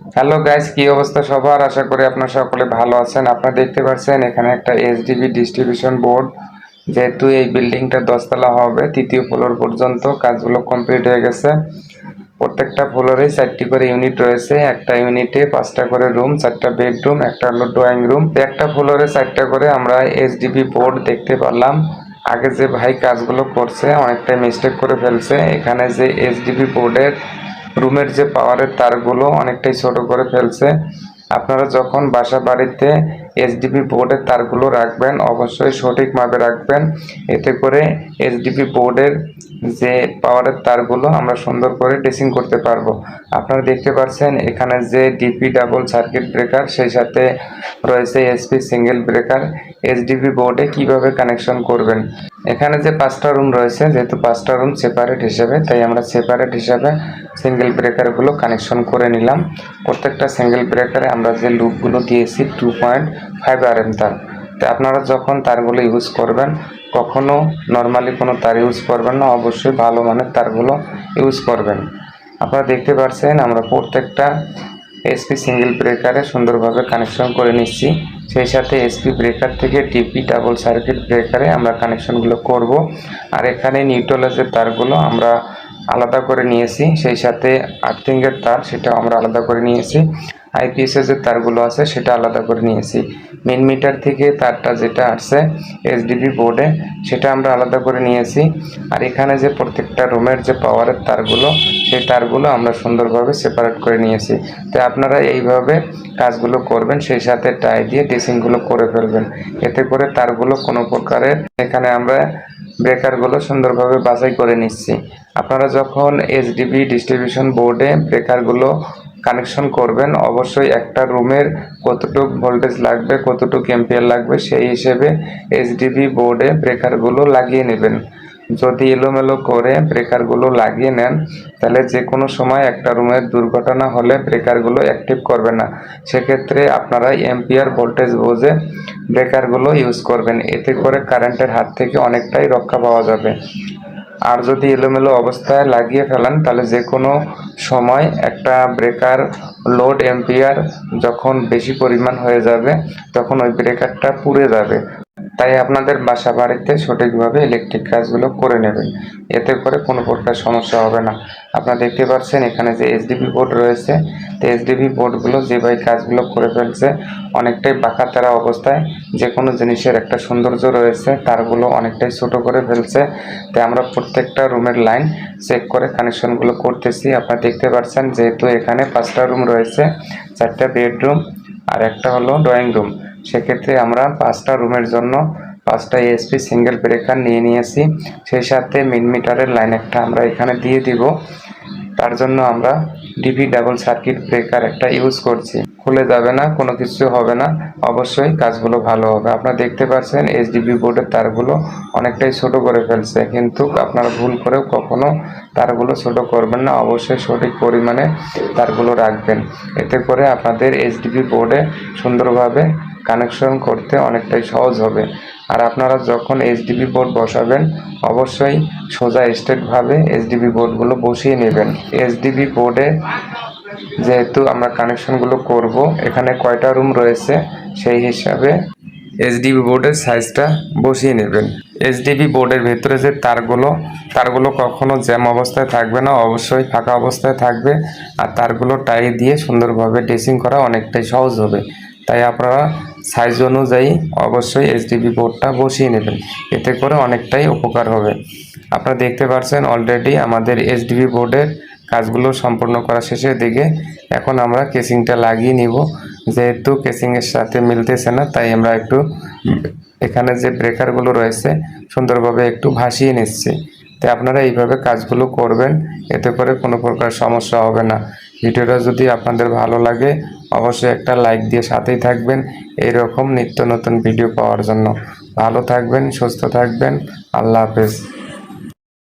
Hello guys, কি অবস্থা সবার? আশা করি আপনারা সকলে ভালো আছেন। আপনারা দেখতে পাচ্ছেন, এখানে একটা এসডিবি ডিস্ট্রিবিউশন বোর্ড। যেহেতু এই বিল্ডিংটা দশতলা হবে, তৃতীয় ফ্লোর পর্যন্ত কাজগুলো কমপ্লিট হয়ে গেছে। প্রত্যেকটা ফ্লোরে চারটি করে ইউনিট রয়েছে। একটা ইউনিটে পাঁচটা করে রুম, চারটা বেডরুম, একটা হলো ড্রয়িং রুম। একটা ফ্লোরে চারটা করে আমরা এসডিবি বোর্ড দেখতে পারলাম। আগে যে ভাই কাজগুলো করছে, অনেকটাই মিস্টেক করে ফেলছে। এখানে যে এসডিবি বোর্ডের রুমের যে পাওয়ারের তারগুলো অনেকটাই ছোট করে ফেলছে। আপনারা যখন বাসা বাড়িতে এসডিপি বোর্ডের তারগুলো রাখবেন, অবশ্যই সঠিক মাপে রাখবেন। এতে করে এসডিপি বোর্ডের যে পাওয়ারের তারগুলো আমরা সুন্দর করে ড্রেসিং করতে পারব। আপনারা দেখতে পাচ্ছেন, এখানে যে ডিপি ডাবল সার্কিট ব্রেকার, সেই সাথে রয়েছে এসপি সিঙ্গেল ব্রেকার। এসডিপি বোর্ডে কীভাবে কানেকশন করবেন? এখানে যে পাঁচটা রুম রয়েছে, যেহেতু পাঁচটা রুম সেপারেট হিসেবে, তাই আমরা সেপারেট হিসাবে সিঙ্গেল ব্রেকারগুলো কানেকশন করে নিলাম। প্রত্যেকটা সিঙ্গেল ব্রেকারে আমরা যে লুপগুলো দিয়েছি two point five R M তার। তো আপনারা যখন তারগুলো ইউজ করবেন, কখনো নর্মালি কোনো তার ইউজ করবেন না, অবশ্যই ভালো মানের তারগুলো ইউজ করবেন। আপনারা দেখতে পাচ্ছেন আমরা প্রত্যেকটা এসপি সিঙ্গেল ব্রেকারে সুন্দরভাবে কানেকশন করে নিচ্ছি। সেই সাথে এসপি ব্রেকার থেকে ডিপি ডাবল সার্কিট ব্রেকারে আমরা কানেকশনগুলো করব। আর এখানে নিউট্রালাইজের তারগুলো আমরা আলাদা করে নিয়েছি, সেই সাথে আর্থিংয়ের তার সেটা আমরা আলাদা করে নিয়েছি, আইপিএসের যে তারগুলো আছে সেটা আলাদা করে নিয়েছি। মেন মিটার থেকে তারটা যেটা আসছে এসডিবি বোর্ডে, সেটা আমরা আলাদা করে নিয়েছি। আর এখানে যে প্রত্যেকটা রুমের যে পাওয়ারের তারগুলো সেই তারগুলো আমরা সুন্দরভাবে সেপারেট করে নিয়েছি। তাই আপনারা এইভাবে কাজগুলো করবেন, সেই সাথে টাই দিয়ে ড্রেসিংগুলো করে ফেলবেন। এতে করে তারগুলো কোনো প্রকারের এখানে আমরা ব্রেকারগুলো সুন্দরভাবে বাছাই করে নিচ্ছি। আপনারা যখন এইচডিবি ডিস্ট্রিবিউশন বোর্ডে ব্রেকারগুলো কানেকশন করবেন, অবশ্যই একটা রুমের কতটুক ভোল্টেজ লাগবে, কতটুক এম্পিয়ার লাগবে, সেই হিসেবে এইচডিবি বোর্ডে ব্রেকারগুলো লাগিয়ে নেবেন। যদি এলোমেলো করে ব্রেকারগুলো লাগিয়ে নেন, তাহলে যে কোনো সময় একটা রুমের দুর্ঘটনা হলে ব্রেকারগুলো অ্যাক্টিভ করবে না। সেক্ষেত্রে আপনারা এম্পিয়ার ভোল্টেজ বুঝে ব্রেকারগুলো ইউজ করবেন। এতে করে কারেন্টের হাত থেকে অনেকটাই রক্ষা পাওয়া যাবে। আর যদি এলোমেলো অবস্থায় লাগিয়ে ফেলেন, তাহলে যে কোনো সময় একটা ব্রেকার লোড এম্পিয়ার যখন বেশি পরিমাণ হয়ে যাবে, তখন ওই ব্রেকারটা পুড়ে যাবে। তাই আপনাদের বাসা বাড়িতে সঠিকভাবে ইলেকট্রিক কাজগুলো করে নেবেন। এতে করে কোনো প্রকার সমস্যা হবে না। আপনারা দেখতে পাচ্ছেন এখানে যে এইচডিবি বোর্ড রয়েছে, তো এইচডিবি বোর্ডগুলো যেভাবে কাজগুলো করে ফেলছে, অনেকটাই বাঁকা তেরা অবস্থায়। যে কোনো জিনিসের একটা সৌন্দর্য রয়েছে, তারগুলো অনেকটাই ছোট করে ফেলছে। তাই আমরা প্রত্যেকটা রুমের লাইন চেক করে কানেকশনগুলো করতেছি। আপনারা দেখতে পাচ্ছেন যেহেতু এখানে পাঁচটা রুম রয়েছে, চারটা বেডরুম আর একটা হলো ড্রয়িং রুম সেক্ষেত্রে আমরা পাঁচটা রুমের জন্য পাঁচটা এসপি সিঙ্গেল ব্রেকার নিয়ে নিয়েছি। সেই সাথে মিন মিটারের লাইন একটা আমরা এখানে দিয়ে দিব। তার জন্য আমরা ডিভি ডাবল সার্কিট ব্রেকার একটা ইউজ করছি। খুলে যাবে না, কোনো কিছু হবে না। অবশ্যই কাজগুলো ভালো হবে। আপনারা দেখতে পাচ্ছেন এইচডিবি বোর্ডের তারগুলো অনেকটাই ছোট করে ফেলছে। কিন্তু আপনারা ভুল করেও কখনো তারগুলো ছোট করবেন না। অবশ্যই সঠিক পরিমাণে তারগুলো রাখবেন। এতে করে আপনাদের এইচডিবি বোর্ডে সুন্দরভাবে কানেকশন করতে অনেকটাই সহজ হবে। আর আপনারা যখন এইচডিবি বোর্ড বসাবেন, অবশ্যই সোজা স্ট্রেটভাবে এইচডিবি বোর্ডগুলো বসিয়ে নেবেন। এইচডিবি বোর্ডে যেহেতু আমরা কানেকশনগুলো করব, এখানে কয়টা রুম রয়েছে, সেই হিসাবে এইচডিবি বোর্ডের সাইজটা বসিয়ে নেবেন। এইচডিবি বোর্ডের ভেতরে যে তারগুলো তারগুলো কখনো জ্যাম অবস্থায় থাকবে না, অবশ্যই ফাঁকা অবস্থায় থাকবে। আর তারগুলো টাই দিয়ে সুন্দরভাবে ড্রেসিং করা অনেকটাই সহজ হবে। তাই আপনারা সাইজ অনুযায়ী অবশ্যই এইচডিবি বোর্ডটা বসিয়ে নেবেন। এতে করে অনেকটাই উপকার হবে। আপনারা দেখতে পাচ্ছেন অলরেডি আমাদের এইচডিবি বোর্ডের কাজগুলো সম্পূর্ণ করা শেষের দিকে। এখন আমরা কেসিংটা লাগিয়ে নিব। যেহেতু কেসিংয়ের সাথে মিলতেছে না, তাই আমরা একটু এখানে যে ব্রেকারগুলো রয়েছে, সুন্দরভাবে একটু ভাসিয়ে নিচ্ছি। তাই আপনারা এইভাবে কাজগুলো করবেন, এতে করে কোনো প্রকার সমস্যা হবে না। ভিডিওটা যদি আপনাদের ভালো লাগে অবশ্যই একটা লাইক দিয়ে সাথেই থাকবেন। এরকম নিত্য নতুন ভিডিও পাওয়ার জন্য। ভালো থাকবেন, সুস্থ থাকবেন। আল্লাহ হাফেজ।